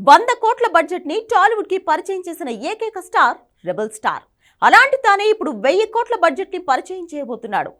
వంద కోట్ల బడ్జెట్ని టాలీవుడ్కి పరిచయం చేసిన ఏకైక స్టార్ రెబల్ స్టార్. అలాంటి తానే ఇప్పుడు వెయ్యి కోట్ల బడ్జెట్ని పరిచయం చేయబోతున్నాడు.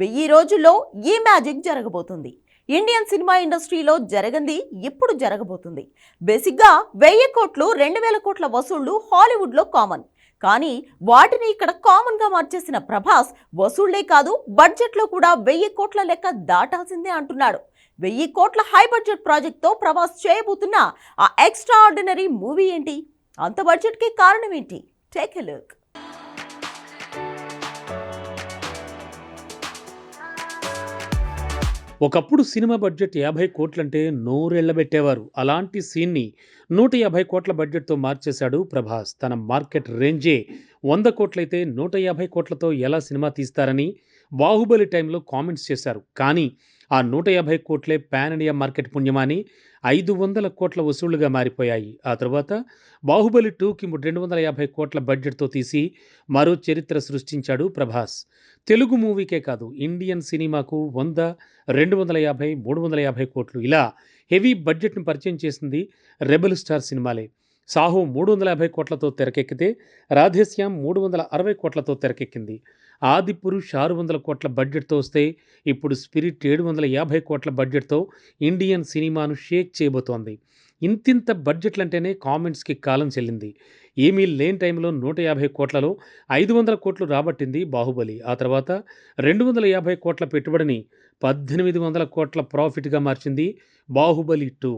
వెయ్యి రోజుల్లో ఈ మ్యాజిక్ జరగబోతుంది. ఇండియన్ సినిమా ఇండస్ట్రీలో జరగంది ఇప్పుడు జరగబోతుంది. బేసిక్గా వెయ్యి కోట్లు రెండు వేల కోట్ల వసూళ్ళు హాలీవుడ్లో కామన్. కానీ వాటిని ఇక్కడ కామన్గా మార్చేసిన ప్రభాస్ వసూళ్ళే కాదు బడ్జెట్లో కూడా వెయ్యి కోట్ల లెక్క దాటాల్సిందే అంటున్నాడు. వెయ్యి కోట్ల హై బడ్జెట్ ప్రాజెక్ట్తో ప్రభాస్ చేయబోతున్న ఆ ఎక్స్ట్రా ఆర్డినరీ మూవీ ఏంటి? అంత బడ్జెట్కి కారణం ఏంటి? టేక్ ఎ లుక్ ఒకప్పుడు సినిమా బడ్జెట్ యాభై కోట్లంటే నోరెళ్ళబెట్టేవారు అలాంటి సీన్ని నూట యాభై కోట్ల బడ్జెట్తో మార్చేశాడు ప్రభాస్. తన మార్కెట్ రేంజే వంద కోట్లయితే నూట యాభై కోట్లతో ఎలా సినిమా తీస్తారని బాహుబలి టైంలో కామెంట్స్ చేశారు. కానీ ఆ నూట యాభై కోట్లే పాన్ ఇండియా మార్కెట్ పుణ్యమాని ఐదు వందల కోట్ల వసూళ్ళుగా మారిపోయాయి. ఆ తర్వాత బాహుబలి టూకి రెండు వందల యాభై కోట్ల బడ్జెట్తో తీసి మరో చరిత్ర సృష్టించాడు ప్రభాస్. తెలుగు మూవీకే కాదు ఇండియన్ సినిమాకు వంద రెండు వందల యాభై మూడు వందల యాభై కోట్లు. ఇలా హెవీ బడ్జెట్ను పరిచయం చేసింది రెబల్ స్టార్ సినిమాలే. సాహో మూడు వందల యాభై కోట్లతో తెరకెక్కితే రాధేశ్యామ్ మూడు వందల అరవై కోట్లతో తెరకెక్కింది. ఆదిపురుష్ ఆరు వందల కోట్ల బడ్జెట్తో వస్తే ఇప్పుడు స్పిరిట్ ఏడు వందల యాభై కోట్ల బడ్జెట్తో ఇండియన్ సినిమాను షేక్ చేయబోతోంది. ఇంతింత బడ్జెట్లంటేనే కామెంట్స్కి కాలం చెల్లింది. ఏమీ లేని టైంలో నూట యాభై కోట్లలో ఐదు వందల కోట్లు రాబట్టింది బాహుబలి. ఆ తర్వాత రెండు వందల యాభై కోట్ల పెట్టుబడిని పద్దెనిమిది వందల కోట్ల ప్రాఫిట్గా మార్చింది బాహుబలి టూ.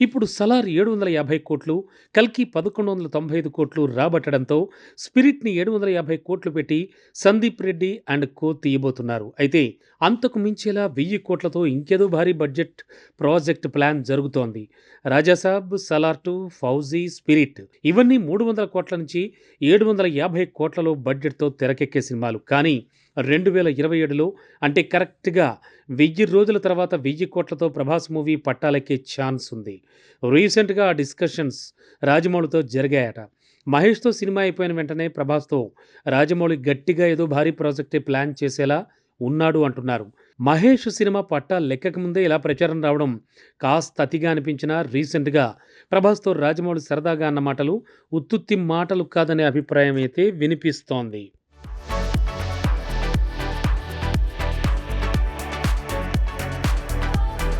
ఇప్పుడు సలార్ ఏడు వందల యాభై కోట్లు కల్కి పదకొండు వందల తొంభై ఐదు కోట్లు రాబట్టడంతో స్పిరిట్ని ఏడు వందల యాభై కోట్లు పెట్టి సందీప్ రెడ్డి అండ్ కో తీయబోతున్నారు. అయితే అంతకు మించేలా వెయ్యి కోట్లతో ఇంకేదో భారీ బడ్జెట్ ప్రాజెక్ట్ ప్లాన్ జరుగుతోంది. రాజాసాబ్ సలార్ టు ఫౌజీ స్పిరిట్ ఇవన్నీ మూడు వందల కోట్ల నుంచి ఏడు వందల యాభై కోట్లలో బడ్జెట్తో తెరకెక్కే సినిమాలు. కానీ రెండు వేల ఇరవై ఏడులో అంటే కరెక్ట్గా వెయ్యి రోజుల తర్వాత వెయ్యి కోట్లతో ప్రభాస్ మూవీ పట్టాలెక్కే ఛాన్స్ ఉంది. రీసెంట్గా ఆ డిస్కషన్స్ రాజమౌళితో జరిగాయట. మహేష్తో సినిమా అయిపోయిన వెంటనే ప్రభాస్తో రాజమౌళి గట్టిగా ఏదో భారీ ప్రాజెక్టే ప్లాన్ చేసేలా ఉన్నాడు అంటున్నారు. మహేష్ సినిమా పట్టా లెక్కక ముందే ఇలా ప్రచారం రావడం కాస్త అతిగా అనిపించినా రీసెంట్గా ప్రభాస్తో రాజమౌళి సరదాగా అన్న మాటలు ఉత్తుత్తి మాటలు కాదనే అభిప్రాయం అయితే వినిపిస్తోంది.